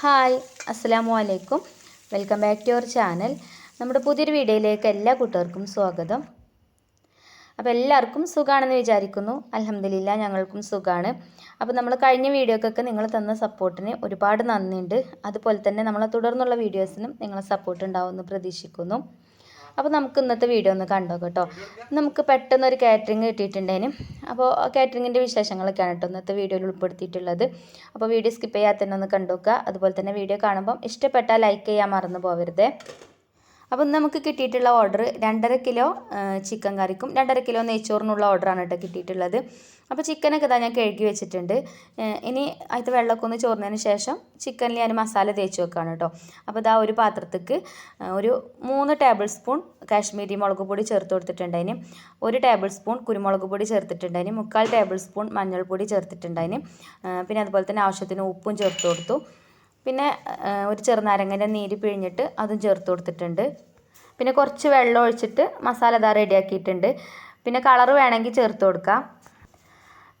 Hi അസ്സലാമു അലൈക്കും welcome back to your channel. നമ്മുടെ പുതിയൊരു വീഡിയോയിലേക്ക് എല്ലാ കൂട്ടുകാർക്കും സ്വാഗതം. അപ്പോൾ എല്ലാവർക്കും സുഖമാണെന്ന് വിചാരിക്കുന്നു. അലഹമ്മദില്ല ഞങ്ങൾക്കും സുഖമാണ് അപ്പോൾ നമ്മൾ കഴിഞ്ഞ വീഡിയോക്കൊക്കെ നിങ്ങൾ തന്ന സപ്പോർട്ടിന് ഒരുപാട് നന്ദിയുണ്ട്. അതുപോലെ തന്നെ നമ്മളെ തുടർന്നുള്ള വീഡിയോസിനും നിങ്ങളെ സപ്പോർട്ട് ഉണ്ടാവുമെന്ന് പ്രതീക്ഷിക്കുന്നു. അപ്പോൾ നമുക്ക് ഇന്നത്തെ വീഡിയോ ഒന്ന് കണ്ടോ കേട്ടോ നമുക്ക് പെട്ടെന്ന് ഒരു കാറ്ററിംഗ് കിട്ടിയിട്ടുണ്ടേനും. അപ്പോൾ കാറ്ററിങ്ങിന്റെ വിശേഷങ്ങളൊക്കെയാണ് കേട്ടോ ഇന്നത്തെ വീഡിയോയിൽ ഉൾപ്പെടുത്തിയിട്ടുള്ളത്. അപ്പോൾ വീഡിയോ സ്കിപ്പ് ചെയ്യാതെ ഒന്ന് കണ്ടുവെക്കുക അതുപോലെ തന്നെ വീഡിയോ കാണുമ്പം ഇഷ്ടപ്പെട്ടാൽ ലൈക്ക് ചെയ്യാൻ മറന്നു പോകരുതേ അപ്പം ഇന്ന് നമുക്ക് കിട്ടിയിട്ടുള്ള ഓർഡർ രണ്ടര കിലോ ചിക്കൻ കറിക്കും രണ്ടര കിലോ നെയ്ച്ചോറിനുള്ള ഓർഡറാണ് കേട്ടോ കിട്ടിയിട്ടുള്ളത്. അപ്പോൾ ചിക്കനൊക്കെ ഞാൻ കഴുകി വെച്ചിട്ടുണ്ട്. ഇനി അതിൽ വെള്ളമൊക്കെ ഒന്ന് ചോർന്നതിന് ശേഷം ചിക്കനിൽ ഞാൻ മസാല തേച്ച് വെക്കുകയാണ് കേട്ടോ. അപ്പോൾ ഇതാ ഒരു പാത്രത്തേക്ക് ഒരു മൂന്ന് ടേബിൾ സ്പൂൺ കാശ്മീരി മുളക് പൊടി ചേർത്ത് കൊടുത്തിട്ടുണ്ടതിന് ഒരു ടേബിൾ സ്പൂൺ കുരുമുളക് പൊടി ചേർത്തിട്ടുണ്ടതിന് മുക്കാൽ ടേബിൾ സ്പൂൺ മഞ്ഞൾപ്പൊടി ചേർത്തിട്ടുണ്ടതിന് പിന്നെ അതുപോലെ തന്നെ ആവശ്യത്തിന് ഉപ്പും ചേർത്ത് കൊടുത്തു. പിന്നെ ഒരു ചെറുനാരങ്ങേന്റെ നീര് പിഴിഞ്ഞിട്ട് അതും ചേർത്ത് കൊടുത്തിട്ടുണ്ട്. പിന്നെ കുറച്ച് വെള്ളം ഒഴിച്ചിട്ട് മസാല ഇതാ റെഡിയാക്കിയിട്ടുണ്ട് പിന്നെ കളർ വേണമെങ്കിൽ ചേർത്ത് കൊടുക്കാം.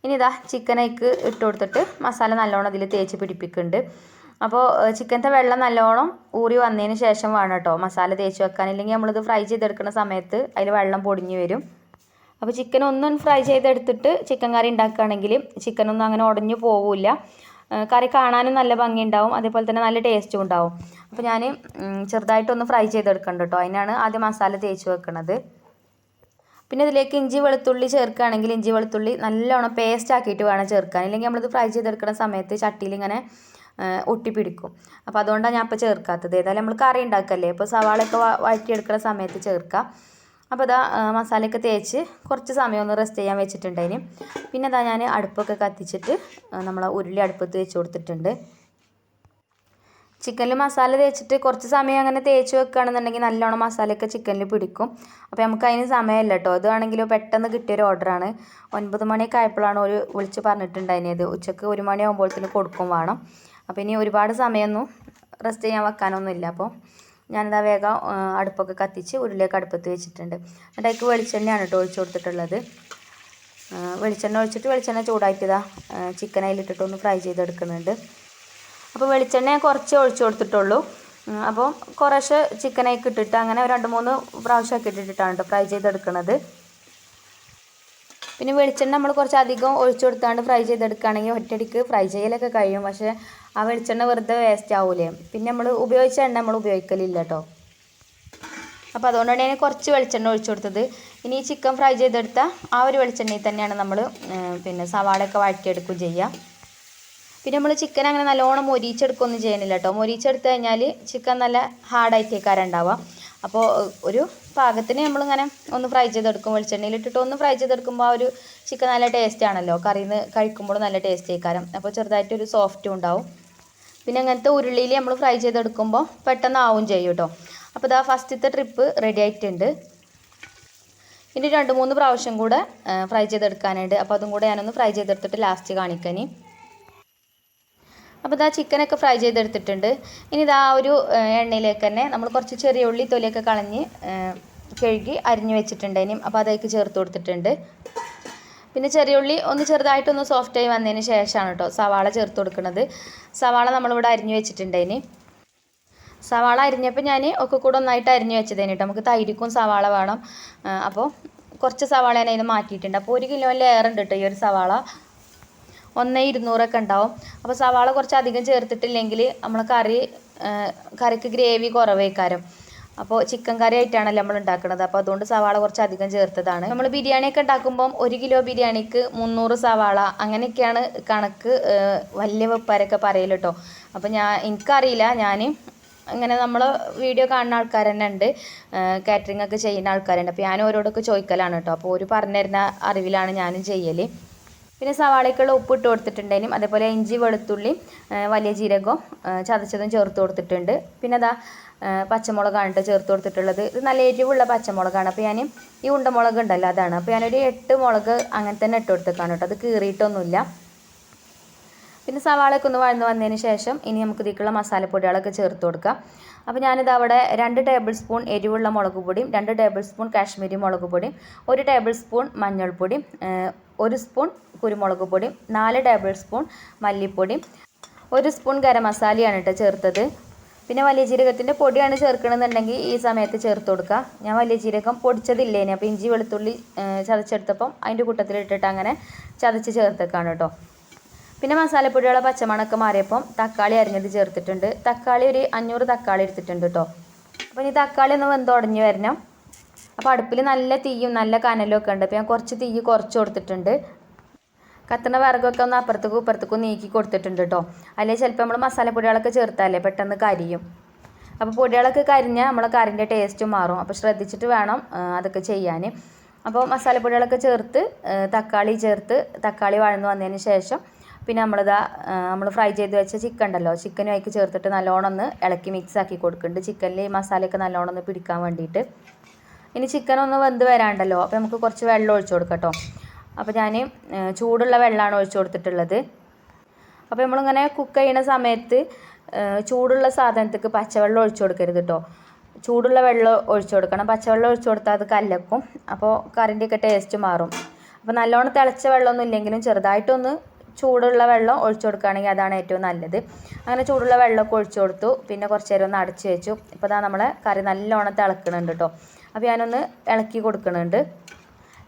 ഇനി ഇതാ ചിക്കനേക്ക് ഇട്ട് കൊടുത്തിട്ട് മസാല നല്ലോണം അതിൽ തേച്ച് പിടിപ്പിക്കുന്നുണ്ട്. അപ്പോൾ ചിക്കനത്തെ വെള്ളം നല്ലോണം ഊറി വന്നതിന് ശേഷം വേണം കേട്ടോ മസാല തേച്ച് വെക്കാൻ. ഇല്ലെങ്കിൽ നമ്മളിത് ഫ്രൈ ചെയ്തെടുക്കുന്ന സമയത്ത് അതിൽ വെള്ളം പൊടിഞ്ഞു വരും. അപ്പോൾ ചിക്കൻ ഒന്നും ഫ്രൈ ചെയ്തെടുത്തിട്ട് ചിക്കൻ കറി ഉണ്ടാക്കുകയാണെങ്കിൽ ചിക്കനൊന്നും അങ്ങനെ ഉടഞ്ഞു പോവില്ല. കറി കാണാനും നല്ല ഭംഗിയുണ്ടാവും അതേപോലെ തന്നെ നല്ല ടേസ്റ്റും ഉണ്ടാവും. അപ്പോൾ ഞാൻ ചെറുതായിട്ടൊന്ന് ഫ്രൈ ചെയ്തെടുക്കണ്ട കേട്ടോ അതിനാണ് ആദ്യം മസാല തേച്ച് വെക്കണത്. പിന്നെ ഇതിലേക്ക് ഇഞ്ചി വെളുത്തുള്ളി ചേർക്കുകയാണെങ്കിൽ ഇഞ്ചി വെളുത്തുള്ളി നല്ലോണം പേസ്റ്റ് ആക്കിയിട്ട് വേണം ചേർക്കാൻ. ഇല്ലെങ്കിൽ നമ്മളിത് ഫ്രൈ ചെയ്തെടുക്കുന്ന സമയത്ത് ചട്ടിയിൽ ഇങ്ങനെ ഒട്ടിപ്പിടിക്കും അപ്പോൾ അതുകൊണ്ടാണ് ഞാൻ ഇപ്പോൾ ചേർക്കാത്തത്. ഏതായാലും നമ്മൾ കറി ഉണ്ടാക്കല്ലേ? അപ്പോൾ സവാളയൊക്കെ വഴറ്റിയെടുക്കുന്ന സമയത്ത് ചേർക്കാം. അപ്പോൾ ഇതാ മസാലയൊക്കെ തേച്ച് കുറച്ച് സമയം ഒന്ന് റെസ്റ്റ് ചെയ്യാൻ വെച്ചിട്ടുണ്ടായിന് പിന്നെ ഇതാ ഞാൻ അടുപ്പൊക്കെ കത്തിച്ചിട്ട് നമ്മൾ ഉരുളി അടുപ്പത്ത് വെച്ച് കൊടുത്തിട്ടുണ്ട്. ചിക്കനിൽ മസാല തേച്ചിട്ട് കുറച്ച് സമയം അങ്ങനെ തേച്ച് വെക്കുകയാണെന്നുണ്ടെങ്കിൽ നല്ലോണം മസാലയൊക്കെ ചിക്കനിൽ പിടിക്കും. അപ്പോൾ നമുക്ക് അതിന് സമയമില്ല കേട്ടോ. അതാണെങ്കിലും പെട്ടെന്ന് കിട്ടിയൊരു ഓർഡറാണ് ഒൻപത് മണിയൊക്കെ ആയപ്പോഴാണ് ഒരു വിളിച്ച് പറഞ്ഞിട്ടുണ്ടായിരുന്നത് ഉച്ചയ്ക്ക് ഒരു മണിയാകുമ്പോഴത്തേന് കൊടുക്കും വേണം. അപ്പോൾ ഇനി ഒരുപാട് സമയമൊന്നും റെസ്റ്റ് ചെയ്യാൻ വെക്കാനൊന്നുമില്ല. അപ്പോൾ ഞാനിതാ വേഗം അടുപ്പൊക്കെ കത്തിച്ച് ഉരുളിയൊക്കെ അടുപ്പത്ത് വെച്ചിട്ടുണ്ട്. എന്നിട്ട് വെളിച്ചെണ്ണയാണ് കേട്ടോ ഒഴിച്ചു കൊടുത്തിട്ടുള്ളത്. വെളിച്ചെണ്ണ ഒഴിച്ചിട്ട് വെളിച്ചെണ്ണ ചൂടാക്കിയതാ. ചിക്കൻ അതിലിട്ടിട്ട് ഒന്ന് ഫ്രൈ ചെയ്തെടുക്കുന്നുണ്ട്. അപ്പോൾ വെളിച്ചെണ്ണ കുറച്ച് ഒഴിച്ചു കൊടുത്തിട്ടുള്ളൂ. അപ്പോൾ കുറേശ്ശെ ചിക്കനൊക്കെ ഇട്ടിട്ട് അങ്ങനെ രണ്ട് മൂന്ന് പ്രാവശ്യമൊക്കെ ഇട്ടിട്ടാണ് കേട്ടോ ഫ്രൈ ചെയ്തെടുക്കുന്നത് പിന്നെ വെളിച്ചെണ്ണ നമ്മൾ കുറച്ച് അധികം ഒഴിച്ചു കൊടുത്താണ്ട് ഫ്രൈ ചെയ്തെടുക്കുകയാണെങ്കിൽ ഒറ്റയടിക്ക് ഫ്രൈ ചെയ്യലൊക്കെ കഴിയും. പക്ഷേ ആ വെളിച്ചെണ്ണ വെറുതെ വേസ്റ്റ് ആവൂലേ. പിന്നെ നമ്മൾ ഉപയോഗിച്ച എണ്ണ നമ്മൾ ഉപയോഗിക്കലില്ല കേട്ടോ അപ്പോൾ അതുകൊണ്ടാണ് ഞാൻ കുറച്ച് വെളിച്ചെണ്ണ ഒഴിച്ചു കൊടുത്തത്. ഇനി ഈ ചിക്കൻ ഫ്രൈ ചെയ്തെടുത്ത ആ ഒരു വെളിച്ചെണ്ണയിൽ തന്നെയാണ് നമ്മൾ പിന്നെ സവാളയൊക്കെ വഴറ്റിയെടുക്കുകയും ചെയ്യുക പിന്നെ നമ്മൾ ചിക്കൻ അങ്ങനെ നല്ലോണം മൊരിച്ചെടുക്കുകയൊന്നും ചെയ്യുന്നില്ല കേട്ടോ മൊരിച്ചെടുത്ത് കഴിഞ്ഞാൽ ചിക്കൻ നല്ല ഹാർഡായിട്ടേക്കാരുണ്ടാവുക അപ്പോൾ ഒരു പാകത്തിന് നമ്മളിങ്ങനെ ഒന്ന് ഫ്രൈ ചെയ്തെടുക്കും. വെളിച്ചെണ്ണയിൽ ഇട്ടിട്ട് ഒന്ന് ഫ്രൈ ചെയ്തെടുക്കുമ്പോൾ ആ ഒരു ചിക്കൻ നല്ല ടേസ്റ്റ് ആണല്ലോ. കറിയിൽ നിന്ന് കഴിക്കുമ്പോൾ നല്ല ടേസ്റ്റ് ആയിക്കാരം. അപ്പോൾ ചെറുതായിട്ടൊരു സോഫ്റ്റും ഉണ്ടാവും. പിന്നെ അങ്ങനത്തെ ഉരുളിയിൽ നമ്മൾ ഫ്രൈ ചെയ്തെടുക്കുമ്പോൾ പെട്ടെന്ന് ആവും ചെയ്യും കേട്ടോ അപ്പോൾ ഇതാ ഫസ്റ്റത്തെ ട്രിപ്പ് റെഡി ആയിട്ടുണ്ട്. ഇനി രണ്ട് മൂന്ന് പ്രാവശ്യം കൂടെ ഫ്രൈ ചെയ്തെടുക്കാനുണ്ട്. അപ്പോൾ അതും കൂടെ ഞാനൊന്ന് ഫ്രൈ ചെയ്തെടുത്തിട്ട് ലാസ്റ്റ് കാണിക്കാനി. അപ്പോൾ ഇതാ ചിക്കനൊക്കെ ഫ്രൈ ചെയ്തെടുത്തിട്ടുണ്ട്. ഇനി ഇതാ ഒരു എണ്ണയിലേക്ക് തന്നെ നമ്മൾ കുറച്ച് ചെറിയ ഉള്ളി തൊലിയൊക്കെ കളഞ്ഞ് കഴുകി അരിഞ്ഞു വെച്ചിട്ടുണ്ട് ഇനിയും. അപ്പോൾ അതേക്ക് ചേർത്ത് കൊടുത്തിട്ടുണ്ട്. പിന്നെ ചെറിയ ഉള്ളി ഒന്ന് ചെറുതായിട്ടൊന്ന് സോഫ്റ്റായി വന്നതിന് ശേഷമാണ് കേട്ടോ സവാള ചേർത്ത് കൊടുക്കുന്നത്. സവാള നമ്മളിവിടെ അരിഞ്ഞു വെച്ചിട്ടുണ്ട് ഇനി. സവാള അരിഞ്ഞപ്പോൾ ഞാൻ ഒക്കെ കൂടെ ഒന്നായിട്ട് അരിഞ്ഞു വെച്ചതേന് കേട്ടോ നമുക്ക് തൈരിക്കും സവാള വേണം. അപ്പോൾ കുറച്ച് സവാള ഞാൻ മാറ്റിയിട്ടുണ്ട്. അപ്പോൾ ഒരു കിലോ ലെയർ ഉണ്ട് കേട്ടോ ഈ ഒരു സവാള. ഒന്ന് ഇരുന്നൂറൊക്കെ ഉണ്ടാവും. അപ്പോൾ സവാള കുറച്ച് അധികം ചേർത്തിട്ടില്ലെങ്കിൽ നമ്മൾ കറി കറിക്ക് ഗ്രേവി കുറവേക്കാരം. അപ്പോൾ ചിക്കൻ കറി ആയിട്ടാണല്ലോ നമ്മൾ ഉണ്ടാക്കുന്നത് അപ്പോൾ അതുകൊണ്ട് സവാള കുറച്ച് അധികം ചേർത്തതാണ്. നമ്മൾ ബിരിയാണിയൊക്കെ ഉണ്ടാക്കുമ്പം ഒരു കിലോ ബിരിയാണിക്ക് മുന്നൂറ് സവാള അങ്ങനെയൊക്കെയാണ് കണക്ക് വലിയ വെപ്പാരൊക്കെ പറയൽ കേട്ടോ അപ്പോൾ ഞാൻ എനിക്കറിയില്ല. ഞാൻ അങ്ങനെ നമ്മൾ വീഡിയോ കാണുന്ന ആൾക്കാർ തന്നെ ഉണ്ട് കാറ്ററിംഗ് ഒക്കെ ചെയ്യുന്ന ആൾക്കാരുണ്ട്. അപ്പോൾ ഞാൻ ഓരോടൊക്കെ ചോദിക്കലാണ് കേട്ടോ അപ്പോൾ ഒരു പറഞ്ഞു തരുന്ന അറിവിലാണ് ഞാനും ചെയ്യൽ പിന്നെ സവാളയ്ക്കുള്ള ഉപ്പ് ഇട്ട് കൊടുത്തിട്ടുണ്ടേനും അതേപോലെ ഇഞ്ചി വെളുത്തുള്ളി വലിയ ജീരകവും ആ, ചതച്ചതും ചേർത്ത് കൊടുത്തിട്ടുണ്ട്. പിന്നെ അതാ പച്ചമുളകാണ് കേട്ടോ ചേർത്ത് കൊടുത്തിട്ടുള്ളത്. ഇത് നല്ല എരിവുള്ള പച്ചമുളകാണ്. അപ്പോൾ ഞാൻ ഈ ഉണ്ടമുളക് ഉണ്ടല്ലോ അതാണ്. അപ്പോൾ ഞാനൊരു എട്ട് മുളക് അങ്ങനെ തന്നെ ഇട്ട് കൊടുത്തേക്കാണ് കേട്ടോ അത് കീറിയിട്ടൊന്നുമില്ല. പിന്നെ സവാളയൊക്കെ ഒന്ന് വഴന്ന് വന്നതിന് ശേഷം ഇനി നമുക്ക് ഇതിലേക്കുള്ള മസാലപ്പൊടികളൊക്കെ ചേർത്ത് കൊടുക്കാം. അപ്പോൾ ഞാനിത് അവിടെ രണ്ട് ടേബിൾ സ്പൂൺ എരിവുള്ള മുളക് പൊടിയും രണ്ട് ടേബിൾ സ്പൂൺ കാശ്മീരി മുളക് പൊടിയും ഒരു ടേബിൾ സ്പൂൺ മഞ്ഞൾപ്പൊടിയും ഒരു സ്പൂൺ കുരുമുളക് പൊടിയും നാല് ടേബിൾ സ്പൂൺ മല്ലിപ്പൊടി ഒരു സ്പൂൺ ഗരം മസാലയാണ് കേട്ടോ ചേർത്തത്. പിന്നെ വലിയ ജീരകത്തിന്റെ പൊടിയാണ് ചേർക്കണമെന്നുണ്ടെങ്കിൽ ഈ സമയത്ത് ചേർത്ത് കൊടുക്കുക ഞാൻ വലിയ ജീരകം പൊടിച്ചതില്ലേനെ അപ്പോൾ ഇഞ്ചി വെളുത്തുള്ളി ചതച്ചെടുത്തപ്പം അതിന്റെ കൂട്ടത്തിലിട്ടിട്ട് അങ്ങനെ ചതച്ച് ചേർത്തേക്കാണ് കേട്ടോ. പിന്നെ മസാലപ്പൊടിയുള്ള പച്ചമണമൊക്കെ മാറിയപ്പം തക്കാളി അരിഞ്ഞത് ചേർത്തിട്ടുണ്ട്. തക്കാളി ഒരു അഞ്ഞൂറ് തക്കാളി എടുത്തിട്ടുണ്ട് കേട്ടോ. അപ്പോൾ ഇനി തക്കാളി ഒന്ന് വെന്ത് വരണം. അപ്പോൾ അടുപ്പിൽ നല്ല തീയും നല്ല കനലും ഒക്കെ ഉണ്ട്. അപ്പോൾ ഞാൻ കുറച്ച് തീ കുറച്ച് കൊടുത്തിട്ടുണ്ട്. കത്തണ വിറകൊക്കെ ഒന്ന് അപ്പുറത്തേക്കും ഇപ്പുറത്തേക്കും നീക്കി കൊടുത്തിട്ടുണ്ട് കേട്ടോ അല്ലെങ്കിൽ ചിലപ്പോൾ നമ്മൾ മസാലപ്പൊടികളൊക്കെ ചേർത്താലേ പെട്ടെന്ന് കരിയും. അപ്പോൾ പൊടികളൊക്കെ കരിഞ്ഞാൽ നമ്മളെ കറിന്റെ ടേസ്റ്റ് മാറും. അപ്പോൾ ശ്രദ്ധിച്ചിട്ട് വേണം അതൊക്കെ ചെയ്യാൻ അപ്പോൾ മസാലപ്പൊടികളൊക്കെ ചേർത്ത് തക്കാളി ചേർത്ത് തക്കാളി വഴന്ന് വന്നതിന് ശേഷം പിന്നെ നമ്മളിതാ നമ്മൾ ഫ്രൈ ചെയ്ത് വെച്ച ചിക്കൻ ഉണ്ടല്ലോ ചിക്കനും അതിലേക്ക് ചേർത്തിട്ട് നല്ലോണം ഒന്ന് ഇളക്കി മിക്സ് ആക്കി കൊടുക്കുന്നുണ്ട് ചിക്കനിൽ ഈ മസാലയൊക്കെ നല്ലോണം ഒന്ന് പിടിക്കാൻ വേണ്ടിയിട്ട്. ഇനി ചിക്കൻ ഒന്ന് വെന്ത് വരാണ്ടല്ലോ. അപ്പോൾ നമുക്ക് കുറച്ച് വെള്ളം ഒഴിച്ചു കൊടുക്കട്ടോ. കേട്ടോ അപ്പോൾ ഞാൻ ചൂടുള്ള വെള്ളമാണ് ഒഴിച്ചു കൊടുത്തിട്ടുള്ളത്. അപ്പോൾ നമ്മളിങ്ങനെ കുക്ക് ചെയ്യുന്ന സമയത്ത് ചൂടുള്ള സാധനത്തേക്ക് പച്ചവെള്ളം ഒഴിച്ചു കൊടുക്കരുത് കേട്ടോ ചൂടുള്ള വെള്ളം ഒഴിച്ചു കൊടുക്കണം. പച്ചവെള്ളം ഒഴിച്ചു കൊടുത്താൽ അത് കല്ലക്കും അപ്പോൾ കറിന്റെയൊക്കെ ടേസ്റ്റ് മാറും. അപ്പോൾ നല്ലോണം തിളച്ച വെള്ളമൊന്നും ഇല്ലെങ്കിലും ചെറുതായിട്ടൊന്ന് ചൂടുള്ള വെള്ളം ഒഴിച്ചു കൊടുക്കുകയാണെങ്കിൽ അതാണ് ഏറ്റവും നല്ലത്. അങ്ങനെ ചൂടുള്ള വെള്ളമൊക്കെ ഒഴിച്ചു കൊടുത്തു. പിന്നെ കുറച്ച് നേരം ഒന്ന് അടച്ചു വെച്ചു. ഇപ്പോൾ ഇതാ നമ്മളെ കറി നല്ലോണം തിളക്കണുണ്ട് കേട്ടോ അപ്പോൾ ഞാനൊന്ന് ഇളക്കി കൊടുക്കുന്നുണ്ട്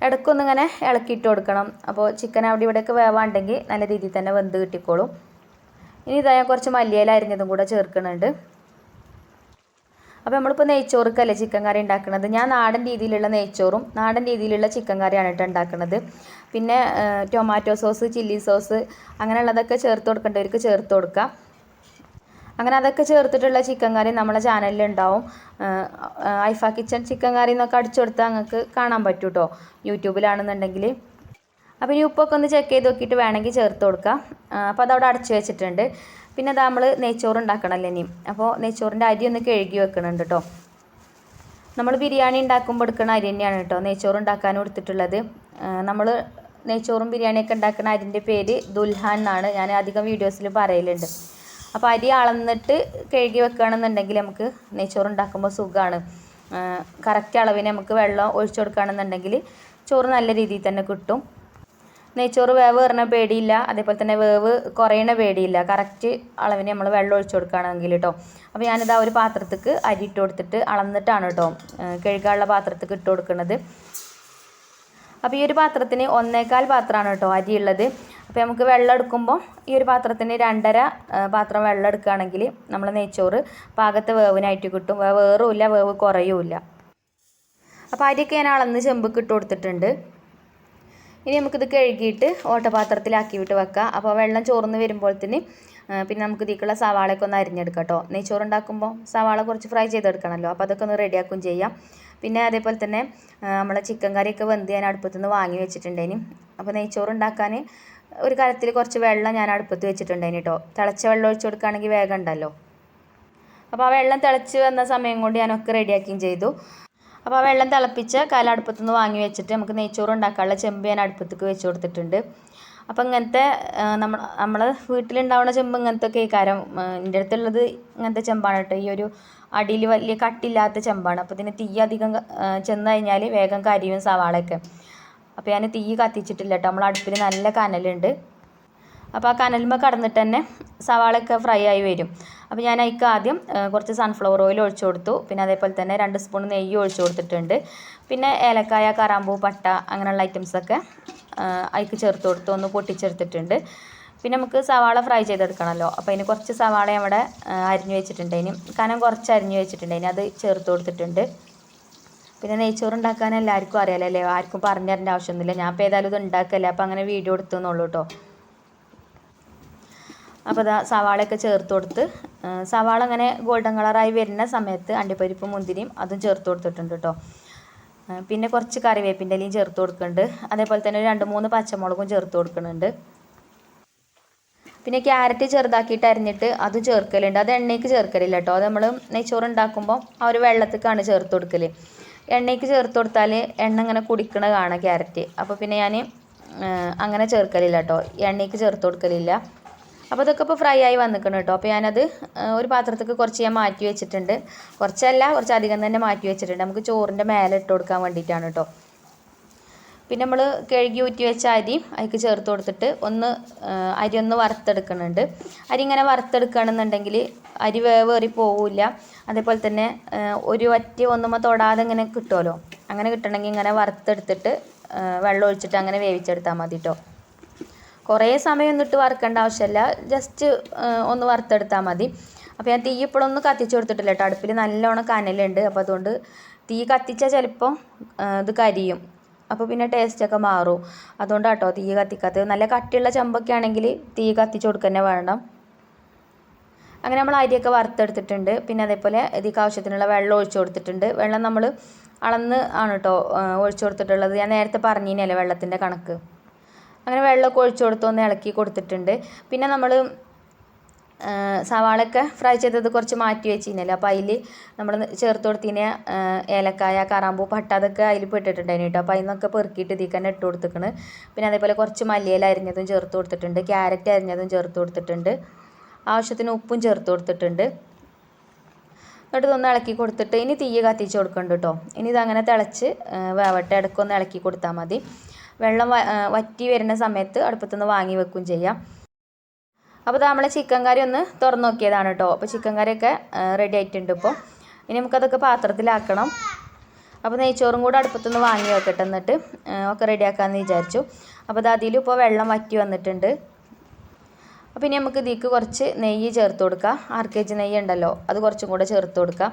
ഇടയ്ക്കൊന്ന് ഇങ്ങനെ ഇളക്കിയിട്ട് കൊടുക്കണം. അപ്പോൾ ചിക്കൻ അവിടെ ഇവിടെയൊക്കെ വേവാണ്ടെങ്കിൽ നല്ല രീതിയിൽ തന്നെ വെന്ത് കിട്ടിക്കോളും. ഇനി ഇതാ ഞാൻ കുറച്ച് മല്ലിയില അരിഞ്ഞതും കൂടെ ചേർക്കുന്നുണ്ട് അപ്പോൾ നമ്മളിപ്പോൾ നെയ്ച്ചോറുക്കല്ലേ ചിക്കൻ കറി ഉണ്ടാക്കുന്നത് ഞാൻ നാടൻ രീതിയിലുള്ള നെയ്ച്ചോറും നാടൻ രീതിയിലുള്ള ചിക്കൻ കറിയാണ് കേട്ടോ ഉണ്ടാക്കുന്നത് പിന്നെ ടൊമാറ്റോ സോസ് ചില്ലി സോസ് അങ്ങനെയുള്ളതൊക്കെ ചേർത്ത് കൊടുക്കേണ്ടവർക്ക് ചേർത്ത് കൊടുക്കുക അങ്ങനെ അതൊക്കെ ചേർത്തിട്ടുള്ള ചിക്കൻ കറി നമ്മളെ ചാനലിൽ ഉണ്ടാവും ഐഫ കിച്ചൺ ചിക്കൻ കറി എന്നൊക്കെ അടിച്ചു കൊടുത്താൽ നിങ്ങൾക്ക് കാണാൻ പറ്റും കേട്ടോ യൂട്യൂബിലാണെന്നുണ്ടെങ്കിൽ അപ്പോൾ ഇനി ഉപ്പൊക്കെ ഒന്ന് ചെക്ക് ചെയ്ത് നോക്കിയിട്ട് വേണമെങ്കിൽ ചേർത്ത് കൊടുക്കാം. അപ്പോൾ അതവിടെ അടച്ചു വെച്ചിട്ടുണ്ട്. പിന്നെ അത് നമ്മൾ നെയ്ച്ചോറ് ഉണ്ടാക്കണമല്ലോ ഇനിയും അപ്പോൾ നെയ്ച്ചോറിന്റെ അരി ഒന്ന് കഴുകി വെക്കണുണ്ട് കേട്ടോ നമ്മൾ ബിരിയാണി ഉണ്ടാക്കുമ്പോൾ എടുക്കുന്ന അരി തന്നെയാണ് കേട്ടോ നെയ്ച്ചോറ് ഉണ്ടാക്കാൻ കൊടുത്തിട്ടുള്ളത്. നമ്മൾ നെയ്ച്ചോറും ബിരിയാണിയൊക്കെ ഉണ്ടാക്കുന്ന അരിന്റെ പേര് ദുൽഹാൻ എന്നാണ്. ഞാൻ അധികം വീഡിയോസിൽ പറയലുണ്ട്. അപ്പോൾ അരി അളന്നിട്ട് കഴുകി വെക്കുകയാണെന്നുണ്ടെങ്കിൽ നമുക്ക് നെയ്ച്ചോറ് ഉണ്ടാക്കുമ്പോൾ സുഖമാണ് കറക്റ്റ് അളവിന് നമുക്ക് വെള്ളം ഒഴിച്ചു കൊടുക്കുകയാണെന്നുണ്ടെങ്കിൽ ചോറ് നല്ല രീതിയിൽ തന്നെ കിട്ടും. നെയ്ച്ചോറ് വേവ് കയറണ പേടിയില്ല. അതേപോലെ തന്നെ വേവ് കുറയണ പേടിയില്ല. കറക്റ്റ് അളവിന് നമ്മൾ വെള്ളം ഒഴിച്ചു കൊടുക്കുകയാണെങ്കിൽ കേട്ടോ അപ്പോൾ ഞാനിതാ ഒരു പാത്രത്തേക്ക് അരി ഇട്ട് കൊടുത്തിട്ട് അളന്നിട്ടാണ് കേട്ടോ കഴുകാനുള്ള പാത്രത്തേക്ക് ഇട്ട് കൊടുക്കുന്നത്. അപ്പോൾ ഈ ഒരു പാത്രത്തിന് ഒന്നേകാൽ പാത്രമാണ് കേട്ടോ അരി ഉള്ളത് അപ്പോൾ നമുക്ക് വെള്ളം എടുക്കുമ്പോൾ ഈ ഒരു പാത്രത്തിന് രണ്ടര പാത്രം വെള്ളം എടുക്കുകയാണെങ്കിൽ നമ്മൾ നെയ്ച്ചോറ് പാകത്തെ വേവിനായിട്ട് കിട്ടും. വേറുമില്ല വേവ് കുറയുമില്ല അപ്പോൾ അരിയൊക്കെ ഞാൻ അളന്ന് ചെമ്പ് ഇട്ട് കൊടുത്തിട്ടുണ്ട്. ഇനി നമുക്കിത് കഴുകിയിട്ട് ഓട്ടപാത്രത്തിലാക്കി വിട്ട് വെക്കാം. അപ്പോൾ വെള്ളം ചോർന്ന് വരുമ്പോഴത്തേന് പിന്നെ നമുക്ക് ഇതിക്കുള്ള സവാളയൊക്കെ ഒന്ന് അരിഞ്ഞെടുക്കാം കേട്ടോ. നെയ്ച്ചോറുണ്ടാക്കുമ്പോൾ സവാള കുറച്ച് ഫ്രൈ ചെയ്തെടുക്കണമല്ലോ അപ്പോൾ അതൊക്കെ ഒന്ന് റെഡിയാക്കും ചെയ്യാം. പിന്നെ അതേപോലെ തന്നെ നമ്മളെ ചിക്കൻ കറിയൊക്കെ വെന്ത് ഞാൻ അടുപ്പത്തു നിന്ന് വാങ്ങി വെച്ചിട്ടുണ്ടേനി അപ്പോൾ നെയ്ച്ചോറ് ഉണ്ടാക്കാൻ ഒരു കലത്തിൽ കുറച്ച് വെള്ളം ഞാൻ അടുപ്പത്ത് വെച്ചിട്ടുണ്ടേനി കേട്ടോ തിളച്ച വെള്ളം ഒഴിച്ച് കൊടുക്കുകയാണെങ്കിൽ വേഗം ഉണ്ടല്ലോ. അപ്പോൾ ആ വെള്ളം തിളച്ച് വന്ന സമയം കൊണ്ട് ഞാനൊക്കെ റെഡിയാക്കുകയും ചെയ്തു. അപ്പോൾ ആ വെള്ളം തിളപ്പിച്ച് കല അടുപ്പത്ത് നിന്ന് വാങ്ങി വെച്ചിട്ട് നമുക്ക് നെയ്ച്ചോറ് ഉണ്ടാക്കാനുള്ള ചെമ്പ് ഞാൻ അടുപ്പത്തേക്ക് വെച്ച് കൊടുത്തിട്ടുണ്ട്. അപ്പം ഇങ്ങനത്തെ നമ്മൾ നമ്മൾ വീട്ടിലുണ്ടാവുന്ന ചെമ്പ് ഇങ്ങനത്തെ ഒക്കെ കാരം എന്റെ അടുത്തുള്ളത് ഇങ്ങനത്തെ ചെമ്പാണ് കേട്ടോ ഈ ഒരു അടിയിൽ വലിയ കട്ടില്ലാത്ത ചെമ്പാണ്. അപ്പോൾ ഇതിന് തീ അധികം ചെന്ന് കഴിഞ്ഞാൽ വേഗം കരിയും സവാളയൊക്കെ. അപ്പോൾ ഞാൻ തീ കത്തിച്ചിട്ടില്ല കേട്ടോ. നമ്മൾ അടുപ്പിൽ നല്ല കനലുണ്ട്. അപ്പോൾ ആ കനലുമ്പോൾ കടന്നിട്ട് തന്നെ സവാളയൊക്കെ ഫ്രൈ ആയി വരും. അപ്പോൾ ഞാൻ അതിക്ക് ആദ്യം കുറച്ച് സൺഫ്ലവർ ഓയിൽ ഒഴിച്ചു കൊടുത്തു. പിന്നെ അതേപോലെ തന്നെ രണ്ട് സ്പൂൺ നെയ്യ് ഒഴിച്ചു കൊടുത്തിട്ടുണ്ട്. പിന്നെ ഏലക്കായ കറാമ്പൂ പട്ട അങ്ങനെയുള്ള ഐറ്റംസൊക്കെ അതിക്ക് ചേർത്ത് കൊടുത്തു. ഒന്ന് പൊട്ടിച്ചെടുത്തിട്ടുണ്ട്. പിന്നെ നമുക്ക് സവാള ഫ്രൈ ചെയ്തെടുക്കണമല്ലോ അപ്പോൾ അതിന് കുറച്ച് സവാള അവിടെ അരിഞ്ഞു വെച്ചിട്ടുണ്ട്. അതിന് കനം കുറച്ച് അരിഞ്ഞു വെച്ചിട്ടുണ്ട്. അതിന് അത് ചേർത്ത് കൊടുത്തിട്ടുണ്ട്. പിന്നെ നെയ്ച്ചോറ് ഉണ്ടാക്കാൻ എല്ലാവർക്കും അറിയാലോ അല്ലേ ആർക്കും പറഞ്ഞു തരേണ്ട ആവശ്യമൊന്നുമില്ല. ഞാൻ ഇപ്പോൾ ഏതായാലും ഇത് ഉണ്ടാക്കല്ലേ? അപ്പോൾ അങ്ങനെ വീഡിയോ എടുത്തു എന്നുള്ളൂ കേട്ടോ. അപ്പോൾ ഇതാ സവാളയൊക്കെ ചേർത്ത് കൊടുത്ത് സവാള അങ്ങനെ ഗോൾഡൻ കളറായി വരുന്ന സമയത്ത് അണ്ടിപ്പരിപ്പ് മുന്തിരിയും അതും ചേർത്ത് കൊടുത്തിട്ടുണ്ട് കേട്ടോ. പിന്നെ കുറച്ച് കറിവേപ്പിന്റെ ഇലയും ചേർത്ത് കൊടുക്കുന്നുണ്ട്. അതേപോലെ തന്നെ രണ്ട് മൂന്ന് പച്ചമുളകും ചേർത്ത് കൊടുക്കുന്നുണ്ട്. പിന്നെ ക്യാരറ്റ് ചെറുതാക്കിയിട്ട് അരിഞ്ഞിട്ട് അത് ചേർക്കലുണ്ട്. അത് എണ്ണയ്ക്ക് ചേർക്കലില്ല കേട്ടോ അത് നമ്മൾ നെയ്ച്ചോറ് ഉണ്ടാക്കുമ്പോൾ ആ ഒരു വെള്ളത്തേക്കാണ് ചേർത്ത് കൊടുക്കൽ എണ്ണയ്ക്ക് ചേർത്ത് കൊടുത്താൽ എണ്ണ ഇങ്ങനെ കുടിക്കണ കാണാം ക്യാരറ്റ്. അപ്പോൾ പിന്നെ ഞാൻ അങ്ങനെ ചേർക്കലില്ല കേട്ടോ എണ്ണയ്ക്ക് ചേർത്ത് കൊടുക്കലില്ല. അപ്പോൾ ഇതൊക്കെ ഇപ്പോൾ ഫ്രൈ ആയി വന്നിക്കണം കേട്ടോ അപ്പോൾ ഞാനത് ഒരു പാത്രത്തേക്ക് കുറച്ച് ഞാൻ മാറ്റി വെച്ചിട്ടുണ്ട്. കുറച്ചല്ല കുറച്ചധികം തന്നെ മാറ്റി വെച്ചിട്ടുണ്ട്. നമുക്ക് ചോറിന്റെ മേലെ ഇട്ട് കൊടുക്കാൻ വേണ്ടിയിട്ടാണ് കേട്ടോ പിന്നെ നമ്മൾ കഴുകി ഊറ്റി വെച്ച അരി അതിക്ക് ചേർത്ത് കൊടുത്തിട്ട് ഒന്ന് അരി ഒന്ന് വറുത്തെടുക്കുന്നുണ്ട്. അരി ഇങ്ങനെ വറുത്തെടുക്കുകയാണെന്നുണ്ടെങ്കിൽ അരി വേവേറി പോവില്ല. അതേപോലെ തന്നെ ഒരു വറ്റി ഒന്നുമ തൊടാതെ ഇങ്ങനെ കിട്ടുമല്ലോ അങ്ങനെ കിട്ടണമെങ്കിൽ ഇങ്ങനെ വറുത്തെടുത്തിട്ട് വെള്ളം ഒഴിച്ചിട്ട് അങ്ങനെ വേവിച്ചെടുത്താൽ മതി കേട്ടോ കുറേ സമയം ഒന്നിട്ട് വറുക്കേണ്ട ആവശ്യമില്ല ജസ്റ്റ് ഒന്ന് വറുത്തെടുത്താൽ മതി. അപ്പോൾ ഞാൻ തീ ഇപ്പോഴൊന്നും കത്തിച്ച് കൊടുത്തിട്ടില്ല കേട്ടോ അടുപ്പിൽ നല്ലോണം കനലുണ്ട്. അപ്പോൾ അതുകൊണ്ട് തീ കത്തിച്ചാൽ ചിലപ്പോൾ ഇത് കരിയും. അപ്പോൾ പിന്നെ ടേസ്റ്റ് ഒക്കെ മാറും. അതുകൊണ്ടാണ് കേട്ടോ തീ കത്തിക്കാത്തത്. നല്ല കട്ടിയുള്ള ചമ്പൊക്കെ ആണെങ്കിൽ തീ കത്തിച്ച് കൊടുക്കുക വേണം. അങ്ങനെ നമ്മൾ അരിയൊക്കെ വറുത്തെടുത്തിട്ടുണ്ട്. പിന്നെ അതേപോലെ ഇതിക്ക് ആവശ്യത്തിനുള്ള വെള്ളം ഒഴിച്ചു കൊടുത്തിട്ടുണ്ട്. വെള്ളം നമ്മൾ അളന്ന് ആണ് കേട്ടോ ഒഴിച്ചു കൊടുത്തിട്ടുള്ളത്. ഞാൻ നേരത്തെ പറഞ്ഞിനല്ലേ വെള്ളത്തിന്റെ കണക്ക്. അങ്ങനെ വെള്ളമൊക്കെ ഒഴിച്ചു കൊടുത്തൊന്ന് ഇളക്കി കൊടുത്തിട്ടുണ്ട്. പിന്നെ നമ്മൾ സവാളയൊക്കെ ഫ്രൈ ചെയ്തത് കുറച്ച് മാറ്റി വെച്ചിരുന്നല്ലോ. അപ്പോൾ അതിൽ നമ്മൾ ചേർത്ത് കൊടുത്തിന് ഏലക്കായ കറാമ്പൂ പട്ട അതൊക്കെ അതിൽ പെട്ടിട്ടുണ്ടായിരുന്നു കേട്ടോ. അപ്പോൾ അതിൽ നിന്നൊക്കെ പെറുക്കിയിട്ട് ഇതിൽ തന്നെ ഇട്ട് കൊടുത്തിക്കണ്. പിന്നെ അതേപോലെ കുറച്ച് മല്ലിയില അരിഞ്ഞതും ചേർത്ത് കൊടുത്തിട്ടുണ്ട്. ക്യാരറ്റ് അരിഞ്ഞതും ചേർത്ത് കൊടുത്തിട്ടുണ്ട്. ആവശ്യത്തിന് ഉപ്പും ചേർത്ത് കൊടുത്തിട്ടുണ്ട്. എന്നിട്ട് ഇതൊന്ന് ഇളക്കി കൊടുത്തിട്ട് ഇനി തീയ കത്തിച്ച് കൊടുക്കണ്ട കേട്ടോ. ഇനി ഇതങ്ങനെ തിളച്ച് വേവട്ടെ ഇടയ്ക്കൊന്ന് ഇളക്കി കൊടുത്താൽ മതി. വെള്ളം വറ്റി വരുന്ന സമയത്ത് അടുപ്പത്തുനിന്ന് വാങ്ങി വെക്കുകയും ചെയ്യാം. അപ്പോൾ നമ്മൾ ചിക്കൻ കറി ഒന്ന് തുറന്നു നോക്കിയതാണ് കേട്ടോ. അപ്പോൾ ചിക്കൻ കറിയൊക്കെ റെഡി ആയിട്ടുണ്ട് ഇപ്പോൾ ഇനി നമുക്കതൊക്കെ പാത്രത്തിലാക്കണം. അപ്പോൾ നെയ്ച്ചോറും കൂടെ അടുപ്പത്തുനിന്ന് വാങ്ങി വെക്കട്ടെ എന്നിട്ട് ഒക്കെ റെഡിയാക്കാമെന്ന് വിചാരിച്ചു. അപ്പോൾ അത് അതിലും ഇപ്പോൾ വെള്ളം വറ്റി വന്നിട്ടുണ്ട്. അപ്പോൾ ഇനി നമുക്ക് ഇതിക്ക് കുറച്ച് നെയ്യ് ചേർത്ത് കൊടുക്കാം. ആർ കെ ജി നെയ്യ് ഉണ്ടല്ലോ അത് കുറച്ചും കൂടെ ചേർത്ത് കൊടുക്കാം.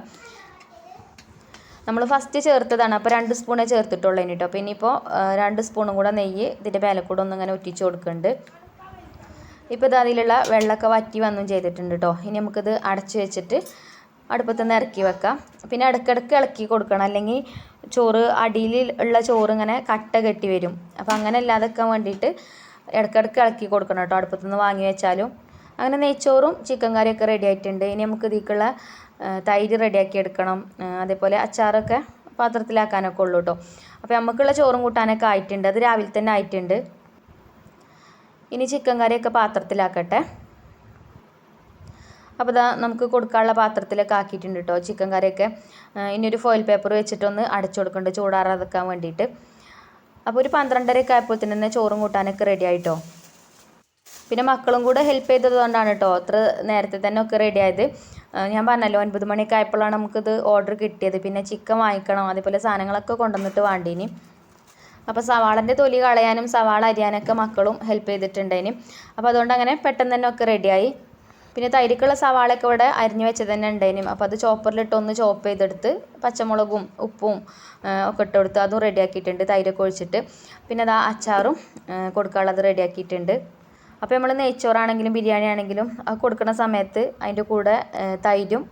നമ്മൾ ഫസ്റ്റ് ചേർത്തതാണ് അപ്പോൾ രണ്ട് സ്പൂണേ ചേർത്തിട്ടുള്ളൂ ഇനി കേട്ടോ. അപ്പോൾ ഇനിയിപ്പോൾ രണ്ട് സ്പൂണും കൂടെ നെയ്യ് ഇതിന്റെ മേലെ കൂടെ ഒന്നിങ്ങനെ ഒറ്റിച്ച് കൊടുക്കുന്നുണ്ട്. ഇപ്പോൾ ഇത് അതിലുള്ള വെള്ളമൊക്കെ വറ്റി വന്നും ചെയ്തിട്ടുണ്ട് കേട്ടോ ഇനി നമുക്കിത് അടച്ച് വെച്ചിട്ട് അടുപ്പത്ത് നിന്ന് ഇറക്കി വെക്കാം. പിന്നെ ഇടയ്ക്കിടയ്ക്ക് ഇളക്കി കൊടുക്കണം. അല്ലെങ്കിൽ ചോറ് അടിയിൽ ഉള്ള ചോറ് ഇങ്ങനെ കട്ട കെട്ടി വരും. അപ്പോൾ അങ്ങനെ ഇല്ലാതെക്കാൻ വേണ്ടിയിട്ട് ഇടയ്ക്കിടയ്ക്ക് ഇളക്കി കൊടുക്കണം കേട്ടോ അടുപ്പത്ത് നിന്ന് വാങ്ങി വെച്ചാലും. അങ്ങനെ നെയ്ച്ചോറും ചിക്കൻ കറിയൊക്കെ റെഡി ആയിട്ടുണ്ട്. ഇനി നമുക്ക് ഇതിലേക്കുള്ള തൈര് റെഡിയാക്കി എടുക്കണം. അതേപോലെ അച്ചാറൊക്കെ പാത്രത്തിലാക്കാനൊക്കെ ഉള്ളൂ കേട്ടോ അപ്പോൾ നമുക്കുള്ള ചോറും കൂട്ടാനൊക്കെ ആയിട്ടുണ്ട്. അത് രാവിലെ തന്നെ ആയിട്ടുണ്ട്. ഇനി ചിക്കൻ കറിയൊക്കെ പാത്രത്തിലാക്കട്ടെ. അപ്പോൾ ഇതാ നമുക്ക് കൊടുക്കാനുള്ള പാത്രത്തിലൊക്കെ ആക്കിയിട്ടുണ്ട് കേട്ടോ ചിക്കൻ കറിയൊക്കെ. ഇനി ഒരു ഫോയിൽ പേപ്പർ വെച്ചിട്ടൊന്ന് അടച്ചു കൊടുക്കുന്നുണ്ട് ചൂടാറാതെക്കാൻ വേണ്ടിയിട്ട്. അപ്പോൾ ഒരു പന്ത്രണ്ടരയൊക്കെ ആയപ്പോൾ തന്നെ ചോറും കൂട്ടാനൊക്കെ റെഡി ആയിട്ടോ. പിന്നെ മക്കളും കൂടെ ഹെൽപ്പ് ചെയ്തതുകൊണ്ടാണ് കേട്ടോ അത്ര നേരത്തെ തന്നെ ഒക്കെ റെഡി ആയത്. ഞാൻ പറഞ്ഞല്ലോ ഒൻപത് മണിയൊക്കെ ആയപ്പോഴാണ് നമുക്കിത് ഓർഡർ കിട്ടിയത്. പിന്നെ ചിക്കൻ വാങ്ങിക്കണം അതേപോലെ സാധനങ്ങളൊക്കെ കൊണ്ടുവന്നിട്ട് വേണ്ടീനി. അപ്പോൾ സവാളന്റെ തൊലി കളയാനും സവാള അരിയാനൊക്കെ മക്കളും ഹെൽപ്പ് ചെയ്തിട്ടുണ്ടേനും അപ്പോൾ അതുകൊണ്ട് അങ്ങനെ പെട്ടെന്ന് തന്നെ ഒക്കെ റെഡിയായി പിന്നെ തൈരിക്കുള്ള സവാളയൊക്കെ ഇവിടെ അരിഞ്ഞു വെച്ചത് തന്നെ ഉണ്ടായിനും അപ്പോൾ അത് ചോപ്പറിലിട്ട് ഒന്ന് ചോപ്പ് ചെയ്തെടുത്ത് പച്ചമുളകും ഉപ്പും ഒക്കെ ഇട്ട് കൊടുത്ത് അതും റെഡിയാക്കിയിട്ടുണ്ട് തൈരൊക്കെ ഒഴിച്ചിട്ട്. പിന്നെ അത് അച്ചാറും കൊടുക്കാനുള്ളത് റെഡിയാക്കിയിട്ടുണ്ട് അപ്പോൾ നമ്മൾ നെയ്ച്ചോറാണെങ്കിലും ബിരിയാണി ആണെങ്കിലും കൊടുക്കുന്ന സമയത്ത് അതിന്റെ കൂടെ തൈരും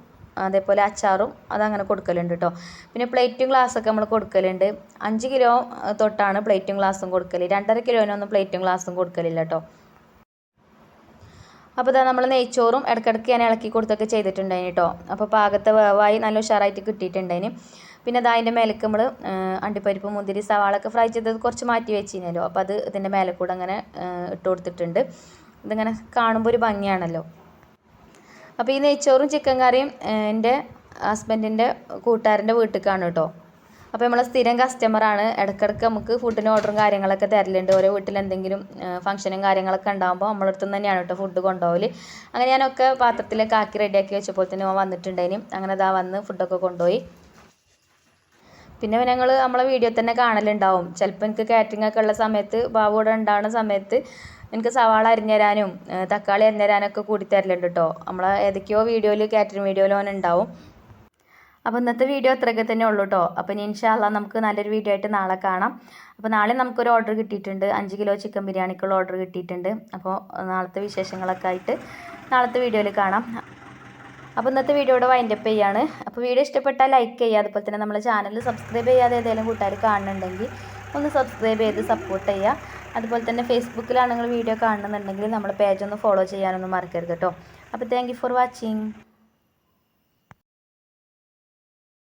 അതേപോലെ അച്ചാറും അതങ്ങനെ കൊടുക്കലുണ്ട് കേട്ടോ പിന്നെ പ്ലേറ്റും ഗ്ലാസ്സൊക്കെ നമ്മൾ കൊടുക്കലുണ്ട്. അഞ്ച് കിലോ തൊട്ടാണ് പ്ലേറ്റും ഗ്ലാസ്സും കൊടുക്കൽ രണ്ടര കിലോനൊന്നും പ്ലേറ്റും ഗ്ലാസ്സും കൊടുക്കലില്ല കേട്ടോ അപ്പോൾ ഇതാ നമ്മൾ നെയ്ച്ചോറും ഇടയ്ക്കിടയ്ക്ക് ഞാൻ ഇളക്കി കൊടുത്തൊക്കെ ചെയ്തിട്ടുണ്ടായിന് കേട്ടോ അപ്പോൾ പാകത്തെ വേവായി നല്ല ഉഷാറായിട്ട് കിട്ടിയിട്ടുണ്ടായിന്. പിന്നെ അത് അതിന്റെ മേലേക്ക് നമ്മൾ അണ്ടിപ്പരിപ്പ് മുന്തിരി സവാളൊക്കെ ഫ്രൈ ചെയ്തത് കുറച്ച് മാറ്റി വെച്ചിരുന്നല്ലോ അപ്പോൾ അത് ഇതിന്റെ മേലെ കൂടെ അങ്ങനെ ഇട്ട് കൊടുത്തിട്ടുണ്ട്. ഇതിങ്ങനെ കാണുമ്പോൾ ഒരു ഭംഗിയാണല്ലോ. അപ്പോൾ ഈ നെയ്ച്ചോറും ചിക്കൻ കറിയും എന്റെ ഹസ്ബൻഡിന്റെ കൂട്ടുകാരന്റെ വീട്ടിലേക്കാണ് കേട്ടോ. അപ്പോൾ നമ്മളെ സ്ഥിരം കസ്റ്റമറാണ് ഇടയ്ക്കിടയ്ക്ക് നമുക്ക് ഫുഡിന് ഓർഡറും കാര്യങ്ങളൊക്കെ തരലുണ്ട്. ഓരോ വീട്ടിൽ എന്തെങ്കിലും ഫംഗ്ഷനും കാര്യങ്ങളൊക്കെ ഉണ്ടാകുമ്പോൾ നമ്മളടുത്തു തന്നെയാണ് കേട്ടോ ഫുഡ് കൊണ്ടുപോകൽ അങ്ങനെ ഞാനൊക്കെ പാത്രത്തിലൊക്കെ ആക്കി റെഡിയാക്കി വെച്ചപ്പോൾ തന്നെ അവൻ വന്നിട്ടുണ്ടായിനും. അങ്ങനെ അതാ വന്ന് ഫുഡൊക്കെ കൊണ്ടുപോയി. പിന്നെ ഞങ്ങൾ നമ്മളെ വീഡിയോ തന്നെ കാണലുണ്ടാവും. ചിലപ്പോൾ എനിക്ക് കാറ്ററിംഗ് ഒക്കെ ഉള്ള സമയത്ത് ബാബു ഇവിടെ ഉണ്ടാവുന്ന സമയത്ത് എനിക്ക് സവാള അരിഞ്ഞുതരാനും തരാനും തക്കാളി അരിഞ്ഞുതരാനൊക്കെ കൂടി തരലുണ്ട് കേട്ടോ നമ്മളെ ഏതൊക്കെയോ വീഡിയോയിൽ കാറ്ററിംഗ് വീഡിയോയിൽ ഓൻ ഉണ്ടാവും അപ്പോൾ ഇന്നത്തെ വീഡിയോ അത്രയൊക്കെ തന്നെ ഉള്ളൂ കേട്ടോ അപ്പോൾ ഇനി ഇൻഷാല്ല നമുക്ക് നല്ലൊരു വീഡിയോ ആയിട്ട് നാളെ കാണാം. അപ്പോൾ നാളെ നമുക്കൊരു ഓർഡർ കിട്ടിയിട്ടുണ്ട്. അഞ്ച് കിലോ ചിക്കൻ ബിരിയാണിക്കുള്ള ഓർഡർ കിട്ടിയിട്ടുണ്ട്. അപ്പോൾ നാളത്തെ വിശേഷങ്ങളൊക്കെ ആയിട്ട് നാളത്തെ വീഡിയോയിൽ കാണാം. അപ്പോൾ ഇന്നത്തെ വീഡിയോ വീഡിയോയുടെ വൈൻഡപ്പ് ചെയ്യാണ്. അപ്പോൾ വീഡിയോ ഇഷ്ടപ്പെട്ടാൽ ലൈക്ക് ചെയ്യുക. അതുപോലെ തന്നെ നമ്മളെ ചാനൽ സബ്സ്ക്രൈബ് ചെയ്യാതെ ഏതെങ്കിലും കൂട്ടുകാർ കാണുന്നുണ്ടെങ്കിൽ ഒന്ന് സബ്സ്ക്രൈബ് ചെയ്ത് സപ്പോർട്ട് ചെയ്യുക. അതുപോലെ തന്നെ ഫേസ്ബുക്കിലാണ് നിങ്ങൾ വീഡിയോ കാണുന്നുണ്ടെങ്കിൽ നമ്മുടെ പേജ് ഒന്ന് ഫോളോ ചെയ്യാനൊന്നും മറക്കരുത് കേട്ടോ അപ്പോൾ താങ്ക് ഫോർ വാച്ചിങ്